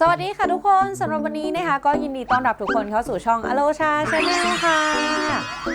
สวัสดีค่ะทุกคนสำหรับวันนี้นะคะก็ยินดีต้อนรับทุกคนเข้าสู่ช่องอโลชาชาแนลค่ะ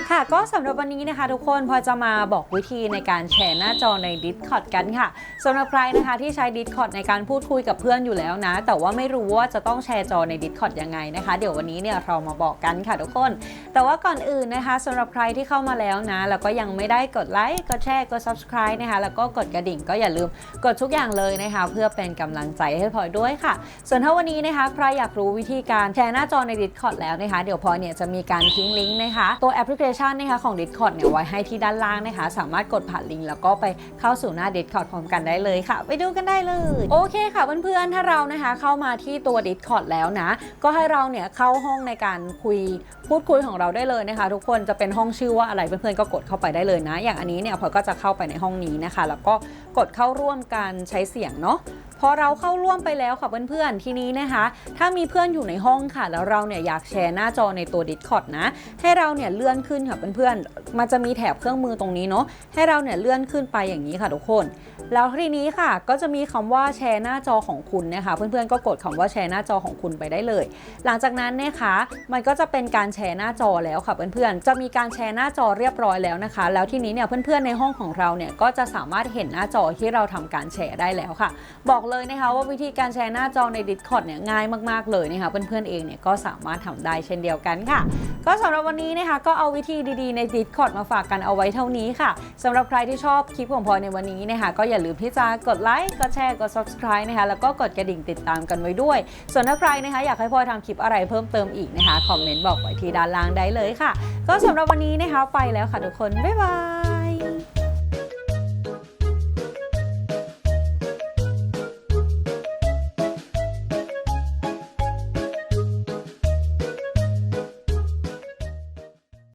ค่ะก็สำหรับวันนี้นะคะ ทุกคนพอจะมาบอกวิธีในการแชร์หน้าจอใน Discord กันค่ะสำหรับใครนะคะที่ใช้ Discord ในการพูดคุยกับเพื่อนอยู่แล้วนะ แต่ว่าไม่รู้ว่าจะต้องแชร์จอใน Discord ยังไงนะคะ เดี๋ยววันนี้เนี่ยเรามาบอกกันค่ะทุกคน แต่ว่าก่อนอื่นนะคะสำหรับใครที่เข้ามาแล้วนะแล้วก็ยังไม่ได้กดไลค์กดแชร์กด subscribe นะคะแล้วก็กดกระดิ่งก็อย่าลืมกดทุกอย่างเลยนะคะ เพื่อเป็นกำลังใจให้พลอยด้วยค่ะส่วนถ้าวันนี้นะคะใครอยากรู้วิธีการแชร์หน้าจอใน Discord แล้วนะคะเดี๋ยวพอยเนี่ยจะมีการทิ้งลิงก์นะคะตัวแอปพลิเคชันนะคะของ Discord เนี่ยไว้ให้ที่ด้านล่างนะคะ สามารถกดผ่านลิงก์แล้วก็ไปเข้าสู่หน้า Discord พร้อมกันได้เลยค่ะ ไปดูกันได้เลย โอเคค่ะเพื่อนๆถ้าเรานะคะเข้ามาที่ตัว Discord แล้วนะก็ให้เราเนี่ยเข้าห้องในการคุยพูดคุยของเราได้เลยนะคะ ทุกคนจะเป็นห้องชื่อว่าอะไรเพื่อนๆก็กดเข้าไปได้เลยนะ อย่างอันนี้เนี่ยพอยก็จะเข้าไปในห้องนี้นะคะ แล้วก็กดเข้าร่วมการใช้เสียงเนาะ พอเราเข้าร่วมไปแล้วค่ะเพื่อนๆ ทีนี้นะคะ ถ้ามีเพื่อนอยู่ในห้องค่ะ แล้วเราเนี่ยอยากแชร์หน้าจอในตัว Discord นะ ให้เราเนี่ยเลื่อนขึ้นค่ะเพื่อนๆ มันจะมีแถบเครื่องมือตรงนี้เนาะ ให้เราเนี่ยเลื่อนขึ้นไปอย่างนี้ค่ะทุกคน แล้วทีนี้ค่ะก็จะมีคำว่าแชร์หน้าจอของคุณนะคะ เพื่อนๆ ก็กดคำว่าแชร์หน้าจอของคุณไปได้เลย หลังจากนั้นนะคะมันก็จะเป็นการแชร์หน้าจอแล้วค่ะเพื่อนๆ จะมีการแชร์หน้าจอเรียบร้อยแล้วนะคะ แล้วทีนี้เนี่ยเพื่อนๆ ในห้องของเราเนี่ยก็จะสามารถเห็นหน้าจอที่เราทำการแชร์ได้แล้วค่ะ บอกเลยนะคะว่าวิธีการแชร์หน้าจอใน Discord เนี่ยง่ายมากๆเลยนะคะเพื่อนๆเองเนี่ยก็สามารถทำได้เช่นเดียวกันค่ะ ก็สำหรับวันนี้นะคะก็เอาวิธีดีๆใน Discord มาฝากกันเอาไว้เท่านี้ค่ะสำหรับใครที่ชอบคลิปของพลอยในวันนี้นะคะก็อย่าลืมที่จะกดไลค์กดแชร์กด subscribe นะคะแล้วก็กดกระดิ่งติดตามกันไว้ด้วย ส่วนถ้าใครนะคะอยากให้พลอยทำคลิปอะไรเพิ่มเติมอีกนะคะคอมเมนต์บอกไว้ที่ด้านล่างได้เลยค่ะ ก็สำหรับวันนี้นะคะไปแล้วค่ะทุกคน บ๊ายบาย